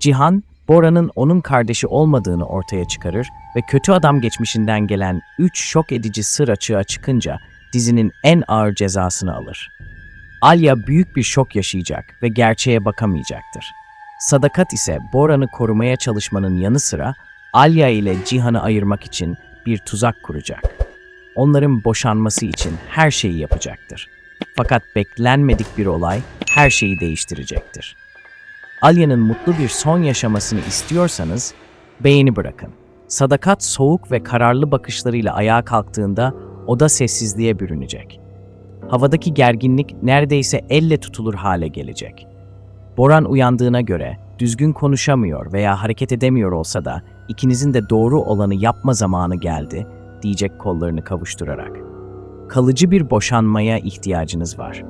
Cihan, Bora'nın onun kardeşi olmadığını ortaya çıkarır ve kötü adam geçmişinden gelen üç şok edici sır açığa çıkınca dizinin en ağır cezasını alır. Alya büyük bir şok yaşayacak ve gerçeğe bakamayacaktır. Sadakat ise Boran'ı korumaya çalışmanın yanı sıra Alya ile Cihan'ı ayırmak için bir tuzak kuracak. Onların boşanması için her şeyi yapacaktır. Fakat beklenmedik bir olay her şeyi değiştirecektir. Alya'nın mutlu bir son yaşamasını istiyorsanız beğeni bırakın. Sadakat soğuk ve kararlı bakışlarıyla ayağa kalktığında oda sessizliğe bürünecek. Havadaki gerginlik neredeyse elle tutulur hale gelecek. Boran uyandığına göre düzgün konuşamıyor veya hareket edemiyor olsa da ikinizin de doğru olanı yapma zamanı geldi diyecek kollarını kavuşturarak. Kalıcı bir boşanmaya ihtiyacınız var.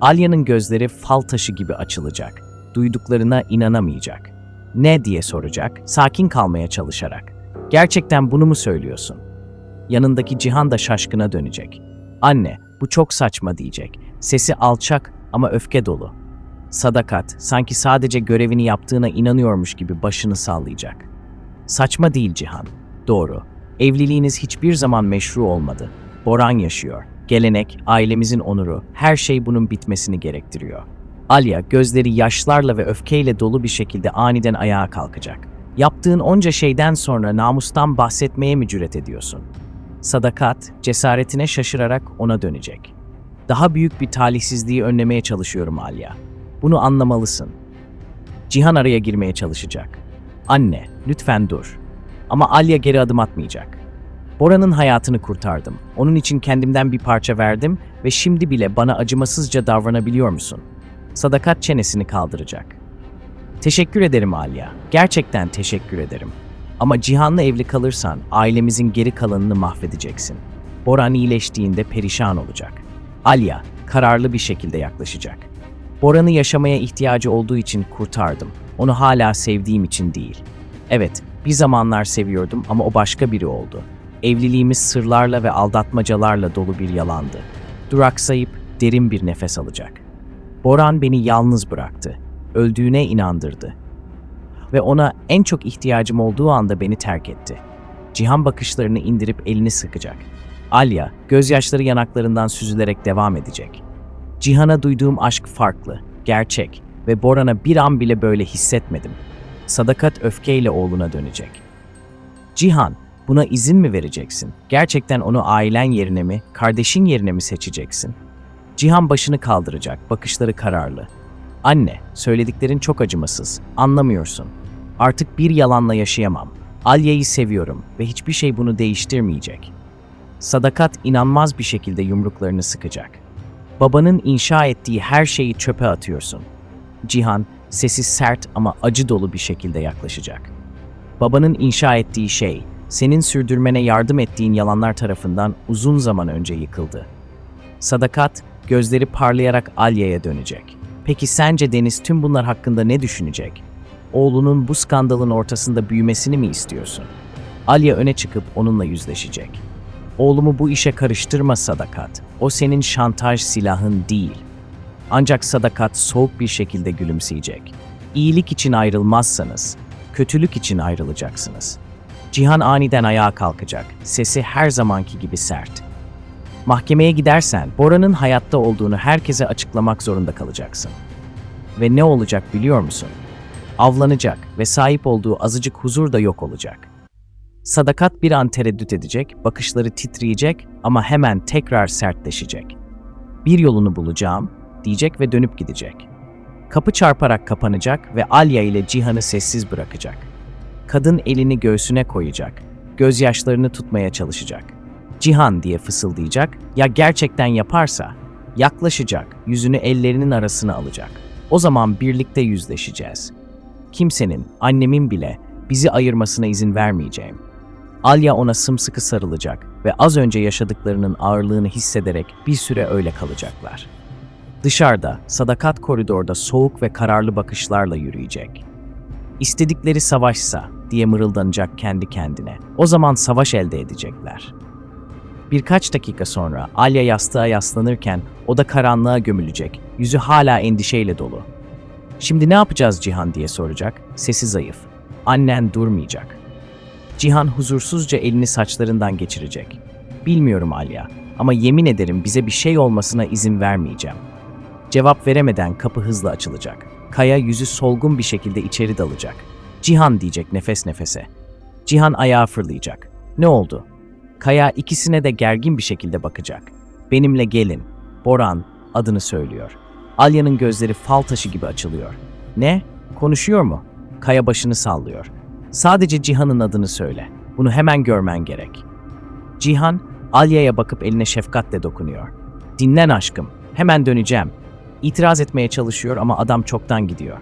Alya'nın gözleri fal taşı gibi açılacak. Duyduklarına inanamayacak. Ne diye soracak, sakin kalmaya çalışarak. Gerçekten bunu mu söylüyorsun? Yanındaki Cihan da şaşkına dönecek. Anne, bu çok saçma diyecek. Sesi alçak ama öfke dolu. Sadakat, sanki sadece görevini yaptığına inanıyormuş gibi başını sallayacak. Saçma değil Cihan. Doğru. Evliliğiniz hiçbir zaman meşru olmadı. Boran yaşıyor. Gelenek, ailemizin onuru, her şey bunun bitmesini gerektiriyor. Alya gözleri yaşlarla ve öfkeyle dolu bir şekilde aniden ayağa kalkacak. Yaptığın onca şeyden sonra namustan bahsetmeye mi cüret ediyorsun? Sadakat, cesaretine şaşırarak ona dönecek. Daha büyük bir talihsizliği önlemeye çalışıyorum Alya. Bunu anlamalısın. Cihan araya girmeye çalışacak. Anne, lütfen dur. Ama Alya geri adım atmayacak. Bora'nın hayatını kurtardım. Onun için kendimden bir parça verdim ve şimdi bile bana acımasızca davranabiliyor musun? Sadakat çenesini kaldıracak. Teşekkür ederim Alya. Gerçekten teşekkür ederim. Ama Cihan'la evli kalırsan ailemizin geri kalanını mahvedeceksin. Boran iyileştiğinde perişan olacak. Alya kararlı bir şekilde yaklaşacak. Boran'ı yaşamaya ihtiyacı olduğu için kurtardım. Onu hala sevdiğim için değil. Evet, bir zamanlar seviyordum ama o başka biri oldu. Evliliğimiz sırlarla ve aldatmacalarla dolu bir yalandı. Duraksayıp derin bir nefes alacak. Boran beni yalnız bıraktı. Öldüğüne inandırdı. Ve ona en çok ihtiyacım olduğu anda beni terk etti. Cihan bakışlarını indirip elini sıkacak. Alya, gözyaşları yanaklarından süzülerek devam edecek. Cihan'a duyduğum aşk farklı, gerçek ve Boran'a bir an bile böyle hissetmedim. Sadakat öfkeyle oğluna dönecek. Cihan, buna izin mi vereceksin? Gerçekten onu ailen yerine mi, kardeşin yerine mi seçeceksin? Cihan başını kaldıracak, bakışları kararlı. Anne, söylediklerin çok acımasız, anlamıyorsun. Artık bir yalanla yaşayamam. Alya'yı seviyorum ve hiçbir şey bunu değiştirmeyecek. Sadakat inanmaz bir şekilde yumruklarını sıkacak. Babanın inşa ettiği her şeyi çöpe atıyorsun. Cihan, sesi sert ama acı dolu bir şekilde yaklaşacak. Babanın inşa ettiği şey, senin sürdürmene yardım ettiğin yalanlar tarafından uzun zaman önce yıkıldı. Sadakat, gözleri parlayarak Alya'ya dönecek. Peki sence Deniz tüm bunlar hakkında ne düşünecek? Oğlunun bu skandalın ortasında büyümesini mi istiyorsun? Alya öne çıkıp onunla yüzleşecek. Oğlumu bu işe karıştırma Sadakat. O senin şantaj silahın değil. Ancak Sadakat soğuk bir şekilde gülümseyecek. İyilik için ayrılmazsanız, kötülük için ayrılacaksınız. Cihan aniden ayağa kalkacak. Sesi her zamanki gibi sert. Mahkemeye gidersen Bora'nın hayatta olduğunu herkese açıklamak zorunda kalacaksın. Ve ne olacak biliyor musun? Avlanacak ve sahip olduğu azıcık huzur da yok olacak. Sadakat bir an tereddüt edecek, bakışları titreyecek ama hemen tekrar sertleşecek. Bir yolunu bulacağım diyecek ve dönüp gidecek. Kapı çarparak kapanacak ve Alya ile Cihan'ı sessiz bırakacak. Kadın elini göğsüne koyacak, gözyaşlarını tutmaya çalışacak. Cihan diye fısıldayacak, ya gerçekten yaparsa yaklaşacak, yüzünü ellerinin arasına alacak. O zaman birlikte yüzleşeceğiz. Kimsenin, annemin bile bizi ayırmasına izin vermeyeceğim. Alya ona sımsıkı sarılacak ve az önce yaşadıklarının ağırlığını hissederek bir süre öyle kalacaklar. Dışarıda, sadakat koridorda soğuk ve kararlı bakışlarla yürüyecek. İstedikleri savaşsa diye mırıldanacak kendi kendine. O zaman savaş elde edecekler. Birkaç dakika sonra Alya yastığa yaslanırken o da karanlığa gömülecek. Yüzü hala endişeyle dolu. Şimdi ne yapacağız Cihan diye soracak. Sesi zayıf. Annen durmayacak. Cihan huzursuzca elini saçlarından geçirecek. Bilmiyorum Alya ama yemin ederim bize bir şey olmasına izin vermeyeceğim. Cevap veremeden kapı hızla açılacak. Kaya yüzü solgun bir şekilde içeri dalacak. Cihan diyecek nefes nefese. Cihan ayağa fırlayacak. Ne oldu? Kaya ikisine de gergin bir şekilde bakacak. Benimle gelin. Boran adını söylüyor. Alya'nın gözleri fal taşı gibi açılıyor. Ne? Konuşuyor mu? Kaya başını sallıyor. Sadece Cihan'ın adını söyle. Bunu hemen görmen gerek. Cihan, Alya'ya bakıp eline şefkatle dokunuyor. Dinlen aşkım, hemen döneceğim. İtiraz etmeye çalışıyor ama adam çoktan gidiyor.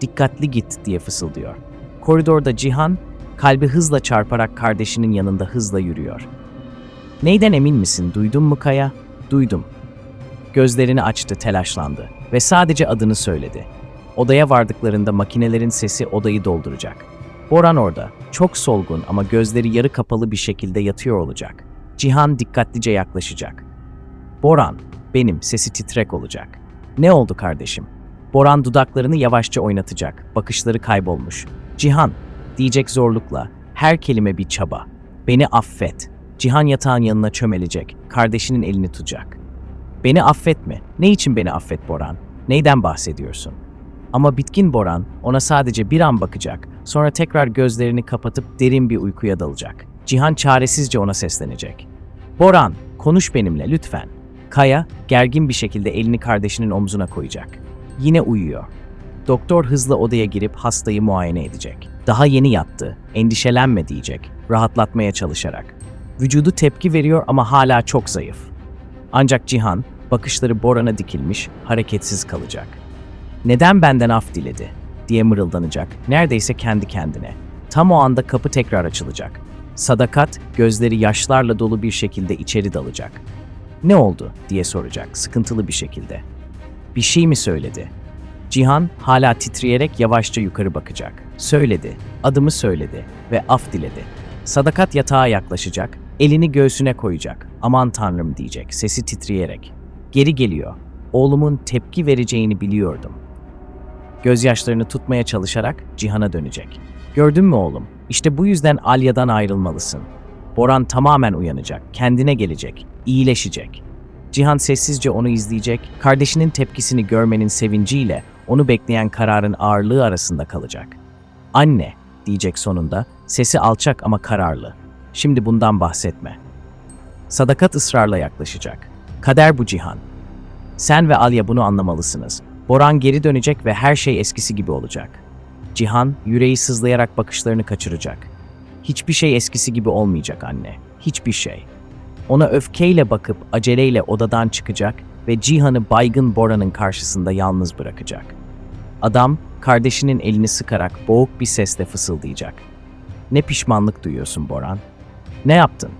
Dikkatli git diye fısıldıyor. Koridorda Cihan, kalbi hızla çarparak kardeşinin yanında hızla yürüyor. Neyden emin misin, duydun mu Kaya? Duydum. Gözlerini açtı, telaşlandı ve sadece adını söyledi. Odaya vardıklarında makinelerin sesi odayı dolduracak. Boran orada, çok solgun ama gözleri yarı kapalı bir şekilde yatıyor olacak. Cihan dikkatlice yaklaşacak. Boran, benim, sesi titrek olacak. Ne oldu kardeşim? Boran dudaklarını yavaşça oynatacak, bakışları kaybolmuş. Cihan, diyecek zorlukla, her kelime bir çaba. Beni affet. Cihan yatağın yanına çömelecek, kardeşinin elini tutacak. Beni affetme. Ne için beni affet Boran? Neyden bahsediyorsun? Ama bitkin Boran ona sadece bir an bakacak, sonra tekrar gözlerini kapatıp derin bir uykuya dalacak. Cihan çaresizce ona seslenecek. Boran, konuş benimle lütfen. Kaya gergin bir şekilde elini kardeşinin omzuna koyacak. Yine uyuyor. Doktor hızla odaya girip hastayı muayene edecek. Daha yeni yattı, endişelenme diyecek, rahatlatmaya çalışarak. Vücudu tepki veriyor ama hala çok zayıf. Ancak Cihan, bakışları Boran'a dikilmiş, hareketsiz kalacak. Neden benden af diledi? diye mırıldanacak, neredeyse kendi kendine. Tam o anda kapı tekrar açılacak. Sadakat, gözleri yaşlarla dolu bir şekilde içeri dalacak. Ne oldu diye soracak, sıkıntılı bir şekilde. Bir şey mi söyledi? Cihan hala titreyerek yavaşça yukarı bakacak. Söyledi, adımı söyledi ve af diledi. Sadakat yatağa yaklaşacak, elini göğsüne koyacak. Aman tanrım diyecek, sesi titreyerek. Geri geliyor. Oğlumun tepki vereceğini biliyordum. Gözyaşlarını tutmaya çalışarak Cihan'a dönecek. Gördün mü oğlum? İşte bu yüzden Alya'dan ayrılmalısın. Boran tamamen uyanacak, kendine gelecek, iyileşecek. Cihan sessizce onu izleyecek, kardeşinin tepkisini görmenin sevinciyle onu bekleyen kararın ağırlığı arasında kalacak. Anne, diyecek sonunda, sesi alçak ama kararlı. Şimdi bundan bahsetme. Sadakat ısrarla yaklaşacak. Kader bu Cihan. Sen ve Alya bunu anlamalısınız. Boran geri dönecek ve her şey eskisi gibi olacak. Cihan, yüreği sızlayarak bakışlarını kaçıracak. Hiçbir şey eskisi gibi olmayacak anne. Hiçbir şey. Ona öfkeyle bakıp aceleyle odadan çıkacak ve Cihan'ı baygın Boran'ın karşısında yalnız bırakacak. Adam, kardeşinin elini sıkarak boğuk bir sesle fısıldayacak. Ne pişmanlık duyuyorsun Boran? Ne yaptın?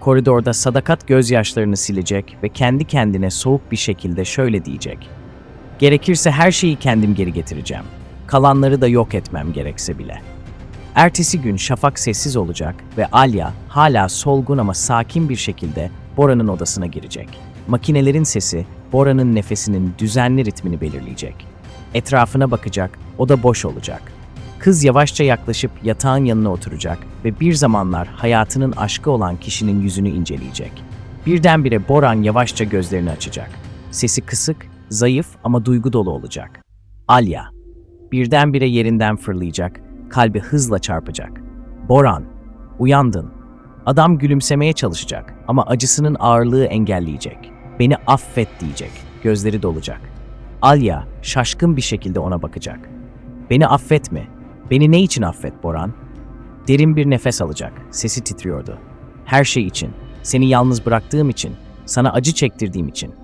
Koridorda sadakat gözyaşlarını silecek ve kendi kendine soğuk bir şekilde şöyle diyecek. Gerekirse her şeyi kendim geri getireceğim. Kalanları da yok etmem gerekse bile. Ertesi gün şafak sessiz olacak ve Alya hala solgun ama sakin bir şekilde Bora'nın odasına girecek. Makinelerin sesi Bora'nın nefesinin düzenli ritmini belirleyecek. Etrafına bakacak, oda boş olacak. Kız yavaşça yaklaşıp yatağın yanına oturacak ve bir zamanlar hayatının aşkı olan kişinin yüzünü inceleyecek. Birdenbire Boran yavaşça gözlerini açacak. Sesi kısık, zayıf ama duygu dolu olacak. Alya. Birdenbire yerinden fırlayacak, kalbi hızla çarpacak. Boran, uyandın. Adam gülümsemeye çalışacak ama acısının ağırlığı engelleyecek. Beni affet diyecek, gözleri dolacak. Alya şaşkın bir şekilde ona bakacak. Beni affetme. Beni ne için affet Boran? Derin bir nefes alacak. Sesi titriyordu. Her şey için. Seni yalnız bıraktığım için. Sana acı çektirdiğim için.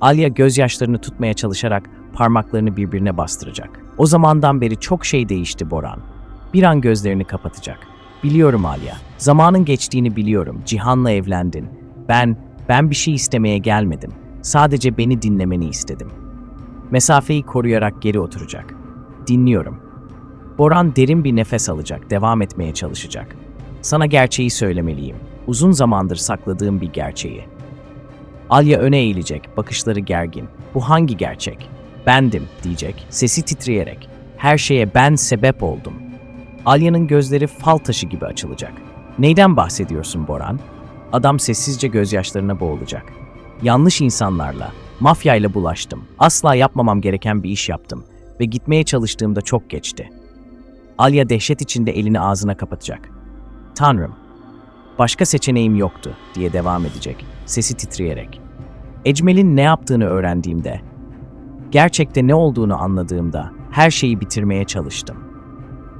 Alya gözyaşlarını tutmaya çalışarak parmaklarını birbirine bastıracak. O zamandan beri çok şey değişti Boran. Bir an gözlerini kapatacak. Biliyorum Alya. Zamanın geçtiğini biliyorum. Cihan'la evlendin. Ben, ben bir şey istemeye gelmedim. Sadece beni dinlemeni istedim. Mesafeyi koruyarak geri oturacak. Dinliyorum. Boran derin bir nefes alacak, devam etmeye çalışacak. Sana gerçeği söylemeliyim. Uzun zamandır sakladığım bir gerçeği. Alya öne eğilecek, bakışları gergin. Bu hangi gerçek? bendim diyecek, sesi titreyerek. Her şeye ben sebep oldum. Alya'nın gözleri fal taşı gibi açılacak. Neyden bahsediyorsun Boran? Adam sessizce gözyaşlarına boğulacak. Yanlış insanlarla, mafyayla bulaştım. Asla yapmamam gereken bir iş yaptım ve gitmeye çalıştığımda çok geçti. Alya dehşet içinde elini ağzına kapatacak. Tanrım, başka seçeneğim yoktu diye devam edecek, sesi titreyerek. Ecmel'in ne yaptığını öğrendiğimde, gerçekte ne olduğunu anladığımda her şeyi bitirmeye çalıştım.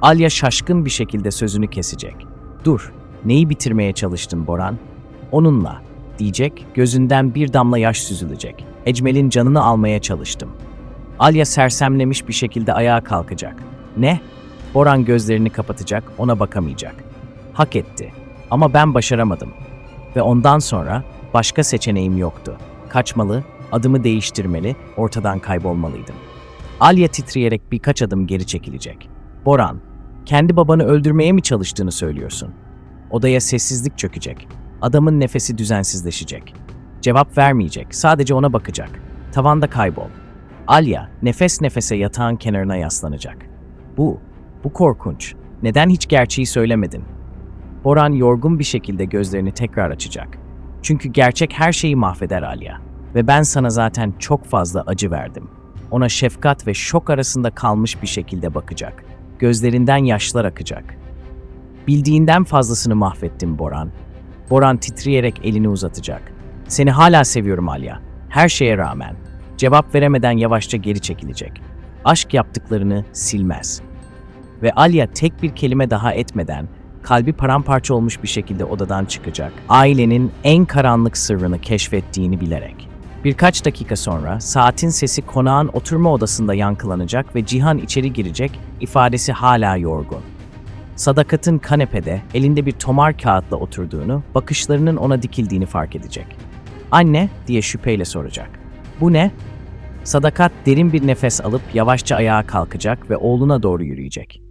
Alya şaşkın bir şekilde sözünü kesecek. Dur, neyi bitirmeye çalıştın Boran? Onunla, diyecek, gözünden bir damla yaş süzülecek. Ecmel'in canını almaya çalıştım. Alya sersemlemiş bir şekilde ayağa kalkacak. Ne? Boran gözlerini kapatacak, ona bakamayacak. Hak etti. Ama ben başaramadım. Ve ondan sonra başka seçeneğim yoktu. Kaçmalı, adımı değiştirmeli, ortadan kaybolmalıydım. Alya titreyerek birkaç adım geri çekilecek. Boran, kendi babanı öldürmeye mi çalıştığını söylüyorsun? Odaya sessizlik çökecek. Adamın nefesi düzensizleşecek. Cevap vermeyecek, sadece ona bakacak. Tavanda kaybol. Alya nefes nefese yatağın kenarına yaslanacak. Bu, bu korkunç. Neden hiç gerçeği söylemedin? Boran yorgun bir şekilde gözlerini tekrar açacak. Çünkü gerçek her şeyi mahveder Alya. Ve ben sana zaten çok fazla acı verdim. Ona şefkat ve şok arasında kalmış bir şekilde bakacak. Gözlerinden yaşlar akacak. Bildiğinden fazlasını mahvettim Boran. Boran titreyerek elini uzatacak. Seni hala seviyorum Alya. Her şeye rağmen. Cevap veremeden yavaşça geri çekilecek. Aşk yaptıklarını silmez. Ve Alya tek bir kelime daha etmeden kalbi paramparça olmuş bir şekilde odadan çıkacak. Ailenin en karanlık sırrını keşfettiğini bilerek. Birkaç dakika sonra saatin sesi konağın oturma odasında yankılanacak ve Cihan içeri girecek, ifadesi hala yorgun. Sadakat'ın kanepede elinde bir tomar kağıtla oturduğunu, bakışlarının ona dikildiğini fark edecek. Anne diye şüpheyle soracak. Bu ne? Sadakat derin bir nefes alıp yavaşça ayağa kalkacak ve oğluna doğru yürüyecek.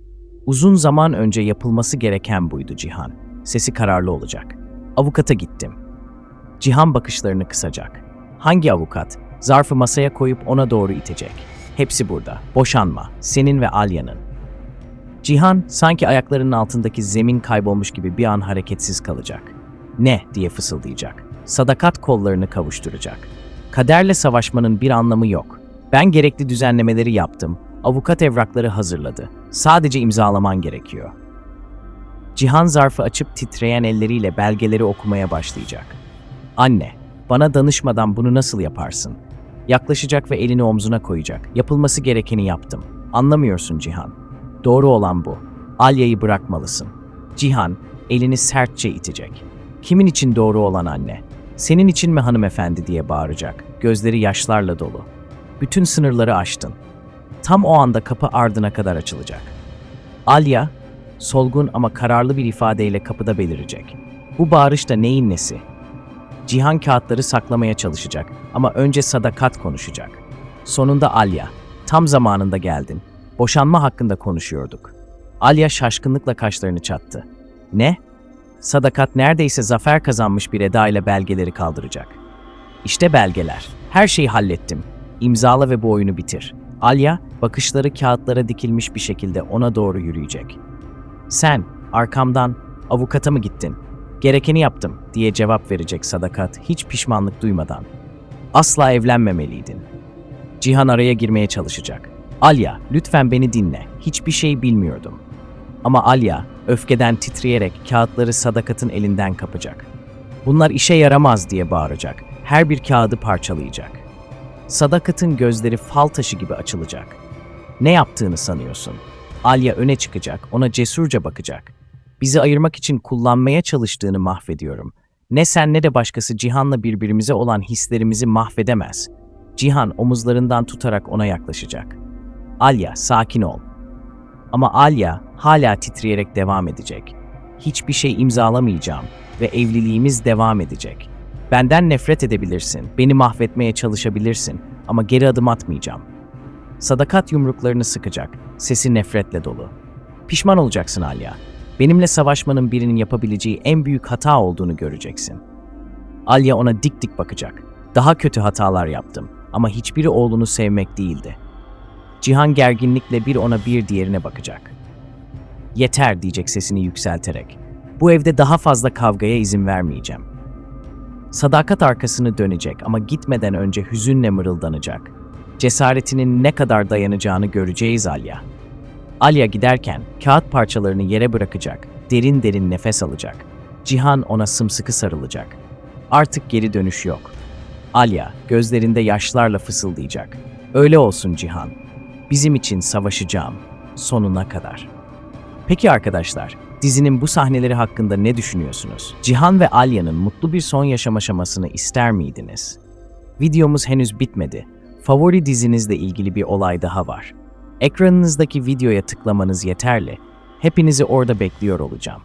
Uzun zaman önce yapılması gereken buydu Cihan. Sesi kararlı olacak. Avukata gittim. Cihan bakışlarını kısacak. Hangi avukat? Zarfı masaya koyup ona doğru itecek. Hepsi burada. Boşanma. Senin ve Alya'nın. Cihan sanki ayaklarının altındaki zemin kaybolmuş gibi bir an hareketsiz kalacak. Ne diye fısıldayacak. Sadakat kollarını kavuşturacak. Kaderle savaşmanın bir anlamı yok. Ben gerekli düzenlemeleri yaptım. Avukat evrakları hazırladı. Sadece imzalaman gerekiyor. Cihan zarfı açıp titreyen elleriyle belgeleri okumaya başlayacak. Anne, bana danışmadan bunu nasıl yaparsın? Yaklaşacak ve elini omzuna koyacak. Yapılması gerekeni yaptım. Anlamıyorsun Cihan. Doğru olan bu. Alya'yı bırakmalısın. Cihan, elini sertçe itecek. Kimin için doğru olan anne? Senin için mi hanımefendi diye bağıracak. Gözleri yaşlarla dolu. Bütün sınırları aştın. Tam o anda kapı ardına kadar açılacak. Alya, solgun ama kararlı bir ifadeyle kapıda belirecek. Bu bağırış da neyin nesi? Cihan kağıtları saklamaya çalışacak ama önce sadakat konuşacak. Sonunda Alya, tam zamanında geldin. Boşanma hakkında konuşuyorduk. Alya şaşkınlıkla kaşlarını çattı. Ne? Sadakat neredeyse zafer kazanmış bir edayla belgeleri kaldıracak. İşte belgeler. Her şeyi hallettim. İmzala ve bu oyunu bitir. Alya, bakışları kağıtlara dikilmiş bir şekilde ona doğru yürüyecek. Sen, arkamdan, avukata mı gittin? Gerekeni yaptım, diye cevap verecek Sadakat hiç pişmanlık duymadan. Asla evlenmemeliydin. Cihan araya girmeye çalışacak. Alya, lütfen beni dinle. Hiçbir şey bilmiyordum. Ama Alya, öfkeden titreyerek kağıtları Sadakat'ın elinden kapacak. Bunlar işe yaramaz diye bağıracak. Her bir kağıdı parçalayacak. Sadakat'ın gözleri fal taşı gibi açılacak. Ne yaptığını sanıyorsun? Alya öne çıkacak, ona cesurca bakacak. Bizi ayırmak için kullanmaya çalıştığını mahvediyorum. Ne sen ne de başkası Cihan'la birbirimize olan hislerimizi mahvedemez. Cihan omuzlarından tutarak ona yaklaşacak. Alya, sakin ol. Ama Alya hala titreyerek devam edecek. Hiçbir şey imzalamayacağım ve evliliğimiz devam edecek. Benden nefret edebilirsin, beni mahvetmeye çalışabilirsin ama geri adım atmayacağım. Sadakat yumruklarını sıkacak, sesi nefretle dolu. Pişman olacaksın Alya. Benimle savaşmanın birinin yapabileceği en büyük hata olduğunu göreceksin. Alya ona dik dik bakacak. Daha kötü hatalar yaptım. ama hiçbiri oğlunu sevmek değildi. Cihan gerginlikle bir ona bir diğerine bakacak. Yeter diyecek sesini yükselterek. Bu evde daha fazla kavgaya izin vermeyeceğim. Sadakat arkasını dönecek ama gitmeden önce hüzünle mırıldanacak. Cesaretinin ne kadar dayanacağını göreceğiz Alya. Alya giderken kağıt parçalarını yere bırakacak, derin derin nefes alacak. Cihan ona sımsıkı sarılacak. Artık geri dönüş yok. Alya gözlerinde yaşlarla fısıldayacak. Öyle olsun Cihan. Bizim için savaşacağım. Sonuna kadar. Peki arkadaşlar, dizinin bu sahneleri hakkında ne düşünüyorsunuz? Cihan ve Alya'nın mutlu bir son yaşam aşamasını ister miydiniz? Videomuz henüz bitmedi. Favori dizinizle ilgili bir olay daha var. Ekranınızdaki videoya tıklamanız yeterli. Hepinizi orada bekliyor olacağım.